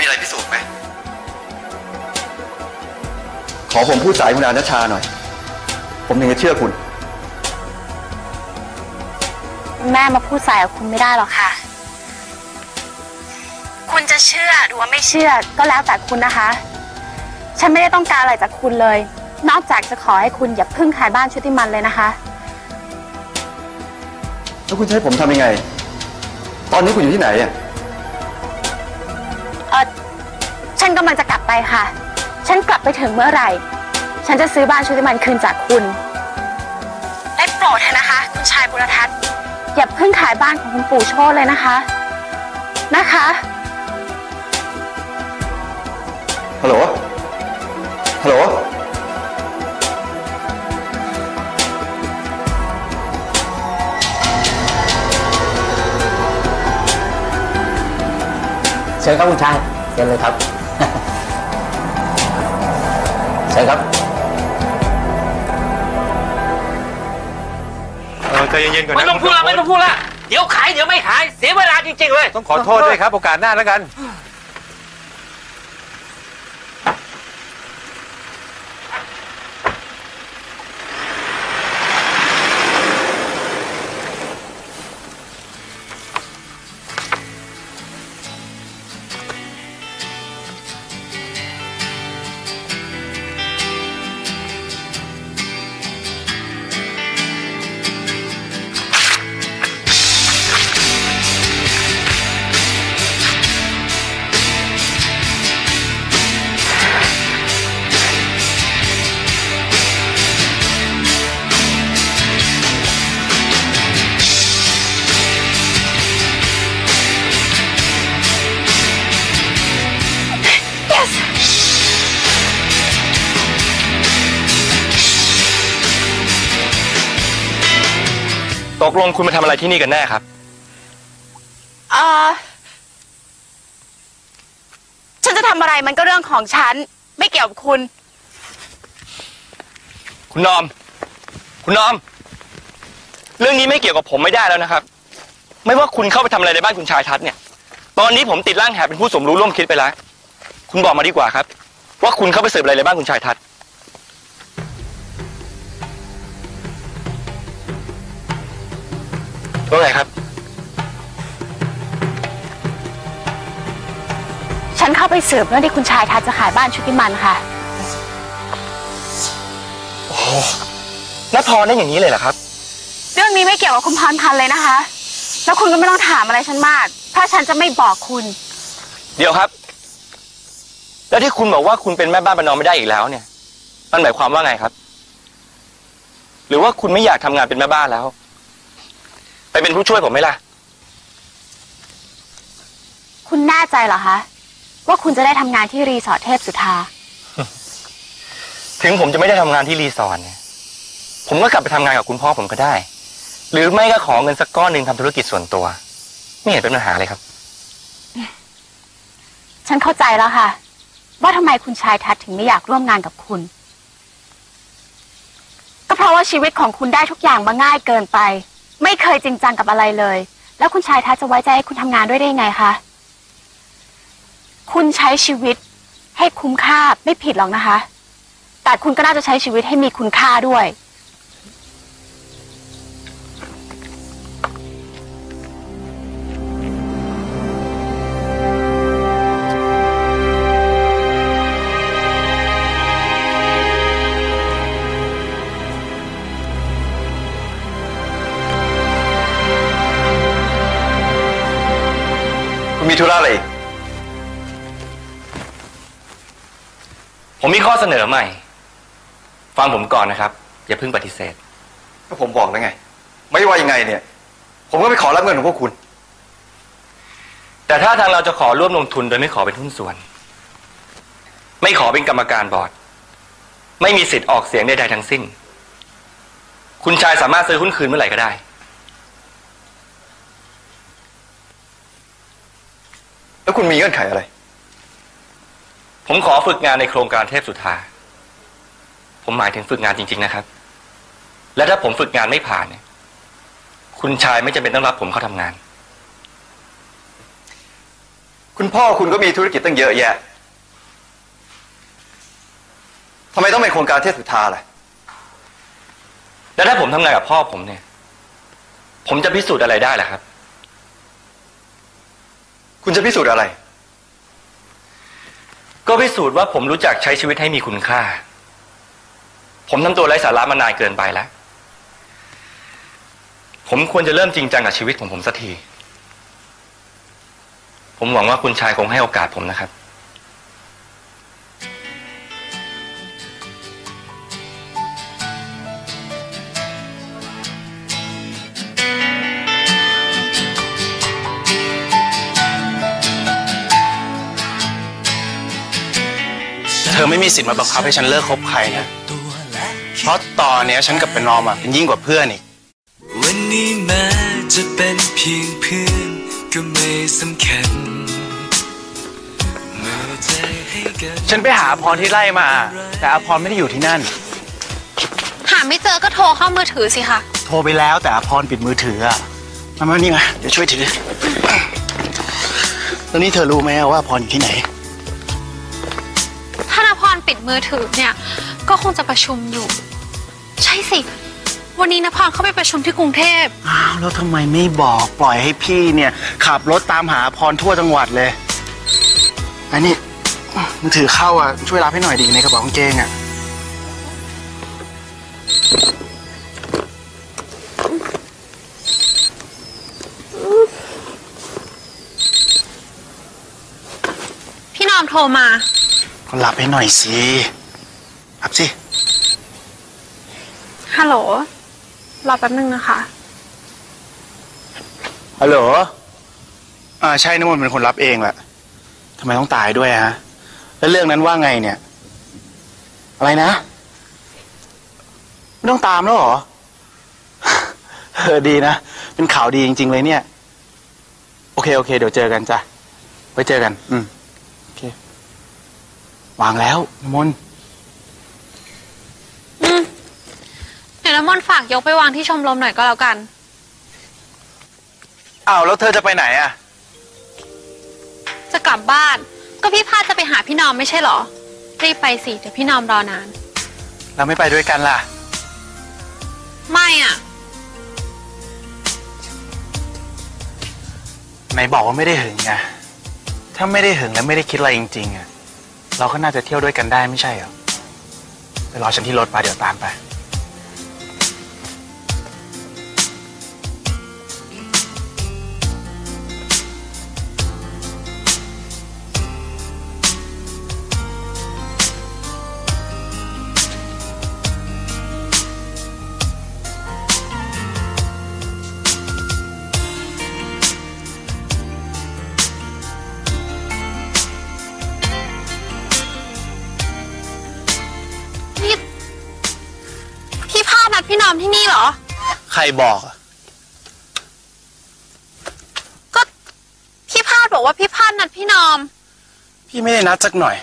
มีอะไรพิสูจน์ไหม ขอผมพูดสายคุณอาณชาหน่อย ผมถึงจะเชื่อคุณ แม่มาพูดสายกับคุณไม่ได้หรอกค่ะ คุณจะเชื่อหรือว่าไม่เชื่อก็แล้วแต่คุณนะคะ ฉันไม่ได้ต้องการอะไรจากคุณเลย นอกจากจะขอให้คุณอย่าเพึ่งขายบ้านชุติมันเลยนะคะ แล้วคุณจะให้ผมทำยังไง ตอนนี้คุณอยู่ที่ไหนอะ นกำลังจะกลับไปค่ะ ฉันกลับไปถึงเมื่อไหร่ ฉันจะซื้อบ้านชุติมันคืนจากคุณได้โปรดเถอะนะคะ คุณชายบุรทัศน์อย่าเพิ่งขายบ้านของคุณปู่โชตเลยนะคะ นะคะ ฮัลโหล ฮัลโหล เชิญครับคุณชายเชิญเลยครับ ชิญครับเออใจเย็นๆก่อนนะไม่ต้องพูดละไม่ต้องพูดละเดี๋ยวขายเดี๋ยวไม่ขายเสียเวลาจริงๆเลย ต้องขอโทษด้วยครับโอกาสหน้าแล้วกัน ตกลงคุณมาทำอะไรที่นี่กันแน่ครับ เออฉันจะทำอะไรมันก็เรื่องของฉัน ไม่เกี่ยวกับคุณ คุณนอม คุณนอม เรื่องนี้ไม่เกี่ยวกับผมไม่ได้แล้วนะครับ ไม่ว่าคุณเข้าไปทำอะไรในบ้านคุณชายทัศน์เนี่ย ตอนนี้ผมติดร่างแหบเป็นผู้สมรู้ร่วมคิดไปแล้ว คุณบอกมาดีกว่าครับ ว่าคุณเข้าไปเสิร์ฟอะไรในบ้านคุณชายทัศน์ ว่าไงครับ ฉันเข้าไปสืบเรื่องที่คุณชายทัศน์จะขายบ้านชุติมันค่ะนพรได้อย่างนี้เลยเหรอครับ เรื่องนี้ไม่เกี่ยวกับคุณพรพันธ์เลยนะคะ แล้วคุณก็ไม่ต้องถามอะไรฉันมาก ถ้าฉันจะไม่บอกคุณ เดี๋ยวครับ แล้วที่คุณบอกว่าคุณเป็นแม่บ้านประนอมไม่ได้อีกแล้วเนี่ย มันหมายความว่าไงครับ หรือว่าคุณไม่อยากทำงานเป็นแม่บ้านแล้ว ไปเป็นผู้ช่วยผมไหมล่ะ คุณแน่ใจเหรอคะ ว่าคุณจะได้ทำงานที่รีสอร์ทเทพสุธา ถึงผมจะไม่ได้ทำงานที่รีสอร์ทเนี่ยผมก็กลับไปทำงานกับคุณพ่อผมก็ได้ หรือไม่ก็ขอเงินสักก้อนหนึ่งทำธุรกิจส่วนตัว ไม่เห็นเป็นปัญหาเลยครับ ฉันเข้าใจแล้วค่ะ ว่าทำไมคุณชายทัศน์ถึงไม่อยากร่วมงานกับคุณ ก็เพราะว่าชีวิตของคุณได้ทุกอย่างมาง่ายเกินไป ไม่เคยจริงจังกับอะไรเลย แล้วคุณชายทัศน์จะไว้ใจให้คุณทำงานด้วยได้ยังไงคะ คุณใช้ชีวิตให้คุ้มค่าไม่ผิดหรอกนะคะ แต่คุณก็น่าจะใช้ชีวิตให้มีคุณค่าด้วย ธุระอะไรอีกผมมีข้อเสนอใหม่ ฟังผมก่อนนะครับ อย่าเพิ่งปฏิเสธ ก็ผมบอกแล้วไง ไม่ว่ายังไงเนี่ย ผมก็ไม่ขอรับเงินของพวกคุณ แต่ถ้าทางเราจะขอร่วมลงทุนโดยไม่ขอเป็นหุ้นส่วน ไม่ขอเป็นกรรมการบอร์ด ไม่มีสิทธิ์ออกเสียงใดๆทั้งสิ้น คุณชายสามารถซื้อหุ้นคืนเมื่อไหร่ก็ได้ แล้วคุณมีเงื่อนไขอะไร ผมขอฝึกงานในโครงการเทพสุธา ผมหมายถึงฝึกงานจริง ๆ นะครับ และถ้าผมฝึกงานไม่ผ่านเนี่ย คุณชายไม่จำเป็นต้องรับผมเข้าทำงาน คุคุณพ่อคุณก็มีธุรกิจตั้งเยอะแยะทำไมต้องเป็นโครงการเทพสุธาล่ะ แล้วถ้าผมทำงานกับพ่อผมเนี่ย ผมจะพิสูจน์อะไรได้ล่ะครับ คุณจะพิสูจน์อะไร ก็พิสูจน์ว่าผมรู้จักใช้ชีวิตให้มีคุณค่า ผมทำตัวไร้สาระมานานเกินไปแล้ว ผมควรจะเริ่มจริงจังกับชีวิตของผมสักที ผมหวังว่าคุณชายคงให้โอกาสผมนะครับ อไม่มีสิทธิ์มาบังคับให้ฉันเลิกคบใครนะ เพราะตอนเนี้ยฉันกับเป็นนอมอะเป็นยิ่งกว่าเพื่อนอีก วันนี้แม้จะเป็นเพียงเพื่อนก็ไม่สำคัญเมื่อใจให้กันฉันไปหาอภรที่ไล่มา แต่อภรไม่ได้อยู่ที่นั่น หาไม่เจอก็โทรเข้ามือถือสิคะ โทรไปแล้วแต่อภรปิดมือถืออะมามานี่มาเดี๋ยวช่วยถือแล้วนี่เธอรู้ไหมว่าอภรอยู่ที่ไหนถ้านพรปิด มือถือเนี่ย ก็คงจะประชุมอยู่ ใช่สิ วันนี้นพรเข้าไปประชุมที่กรุงเทพอ้าวแล้วทำไมไม่บอกปล่อยให้พี่เนี่ยขับรถตามหาอภรทั่วจังหวัดเลยอันนี้มือถือเข้าอะช่วยรับให้หน่อยดิในกระเป๋ากางเกงอะพี่นอมโทรมา ก็รับให้หน่อยสิรับสิ ฮัลโหล รอแป๊บนึงนะคะ ฮัลโหล อ่าใช่น้ำมนต์เป็นคนรับเองแหละทำไมต้องตายด้วยฮะ แล้วเรื่องนั้นว่าไงเนี่ย อะไรนะ ไม่ต้องตามแล้วเหรอ เออดีนะ เป็นข่าวดีจริง ๆ เลยเนี่ย โอเค โอเค เดี๋ยวเจอกันจ้ะ ไว้เจอกัน อืมโอเค วางแล้วน้ำมนต์อืมเดี๋ยวน้ำมนต์ฝากยกไปวางที่ชมรมหน่อยก็แล้วกัน อ้าวแล้วเธอจะไปไหนอะ จะกลับบ้าน ก็พี่พาดจะไปหาพี่นอมไม่ใช่เหรอ รีบไปสิเดี๋ยวพี่นอมรอนาน เราไม่ไปด้วยกันล่ะ ไม่อะ ไหนบอกว่าไม่ได้หึงไงถ้าไม่ได้หึงและไม่ได้คิดอะไรจริงๆอะ เราก็น่าจะเที่ยวด้วยกันได้ไม่ใช่เหรอไปรอฉันที่รถไปเดี๋ยวตามไปาดนัดพี่นอมที่นี่เหรอ ใครบอกอะก็พี่พาดบอกว่าพี่พาดนัดพี่นอม พี่ไม่ได้นัดสักหน่อย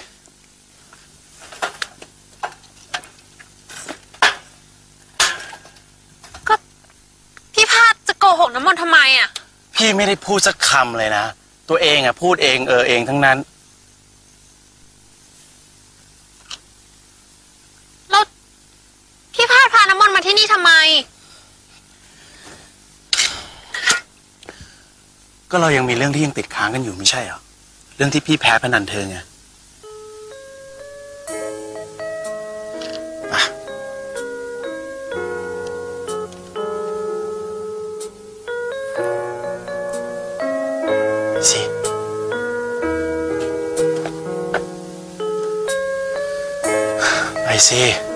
ก็พี่พาดจะโกหกน้ำมนต์ทำไมอะพี่ไม่ได้พูดสักคำเลยนะ ตัวเองอะพูดเองเออเองทั้งนั้น แล้วพี่พาดพาน้ำมนต์มาที่นี่ทำไม ก็เรายังมีเรื่องที่ยังติดค้างกันอยู่ไม่ใช่เหรอ เรื่องที่พี่แพ้พนันเธอไงอะสิไปสิ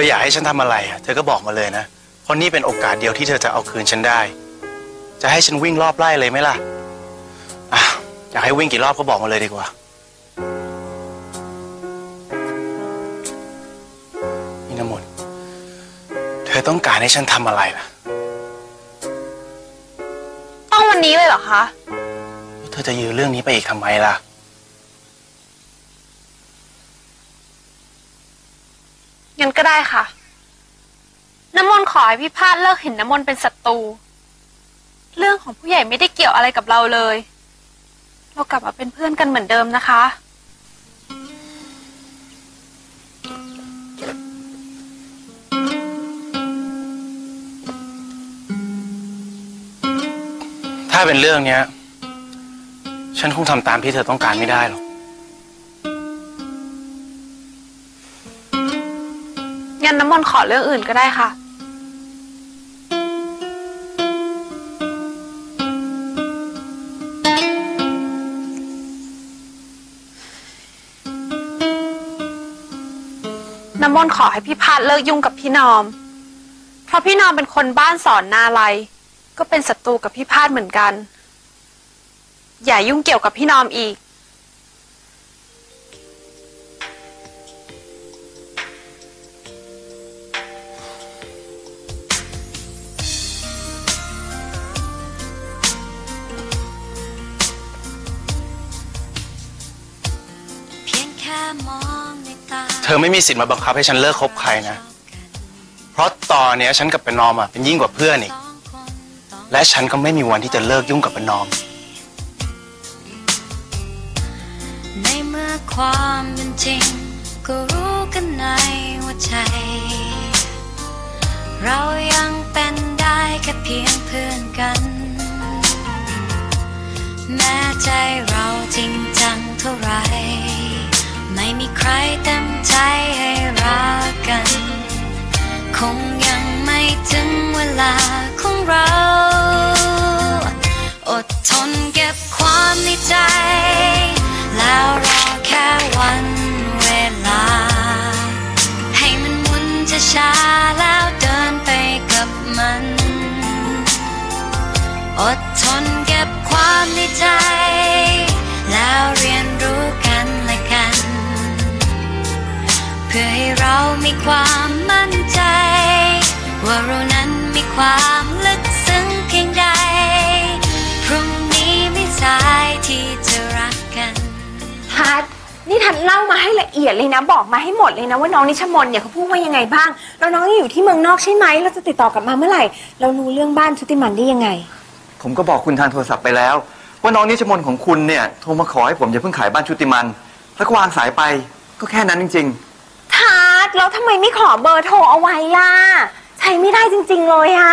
ออยากให้ฉันทำอะไรอะเธอก็บอกมาเลยนะ เพราะนี่เป็นโอกาสเดียวที่เธอจะเอาคืนฉันได้ จะให้ฉันวิ่งรอบไร่เลยไหมล่ะอะอยากให้วิ่งกี่รอบก็บอกมาเลยดีกว่านี่น้ำมนต์เธอต้องการให้ฉันทำอะไรล่ะ ต้องวันนี้เลยเหรอคะ เธอจะยืนเรื่องนี้ไปอีกทำไมล่ะ งั้นก็ได้ค่ะ น้ำมนต์ขอให้พี่พาดเลิกเห็นน้ำมนต์เป็นศัตรู เรื่องของผู้ใหญ่ไม่ได้เกี่ยวอะไรกับเราเลย เรากลับมาเป็นเพื่อนกันเหมือนเดิมนะคะ ถ้าเป็นเรื่องเนี้ย ฉันคงทำตามที่เธอต้องการไม่ได้หรอก งั้นน้ำมนต์ขอเรื่องอื่นก็ได้ค่ะ น้ำมนต์ขอให้พี่พาดเลิกยุ่งกับพี่นอม เพราะพี่นอมเป็นคนบ้านสอนนาไลก็เป็นศัตรูกับพี่พาดเหมือนกัน อย่ายุ่งเกี่ยวกับพี่นอมอีก เธอไม่มีสิทธิ์มาบังคับให้ฉันเลิกคบใครนะ เพราะตอนเนี้ยฉันกับเป็นนอมอะเป็นยิ่งกว่าเพื่อนอีกสองคนต้องและฉันก็ไม่มีวันที่จะเลิกยุ่งกับเป็นนอม ในเมื่อความเป็นจริงก็รู้กันในหัวใจ เรายังเป็นได้แค่เพียง คงยังไม่ถึงเวลาของเรา อดทนเก็บความในใจ แล้วรอแค่วันเวลา ให้มันมุนจะช้าแล้วเดินไปกับมัน อดทนเก็บความในใจ แล้วเรียนรู้กันและกัน เพื่อให้เรามีความ ความลึกซึ้งเพียงใด พรุ่งนี้ไม่สายที่จะรักกันทัดนี่ทัดเล่ามาให้ละเอียดเลยนะ บอกมาให้หมดเลยนะว่าน้องนิชมนเนี่ยเขาพูดว่ายังไงบ้าง แล้วน้องอยู่ที่เมืองนอกใช่ไหมเราจะติดต่อกลับมาเมื่อไหร่ เรารู้เรื่องบ้านชุติมันได้ยังไง ผมก็บอกคุณทางโทรศัพท์ไปแล้ว ว่าน้องนิชมนของคุณเนี่ยโทรมาขอให้ผมอย่าเพิ่งขายบ้านชุติมัน แล้วก็วางสายไปก็แค่นั้นจริง ๆ ทัดแล้วทำไมไม่ขอเบอร์โทรเอาไว้ล่ะ ใช้ไม่ได้จริง ๆ เลยอะ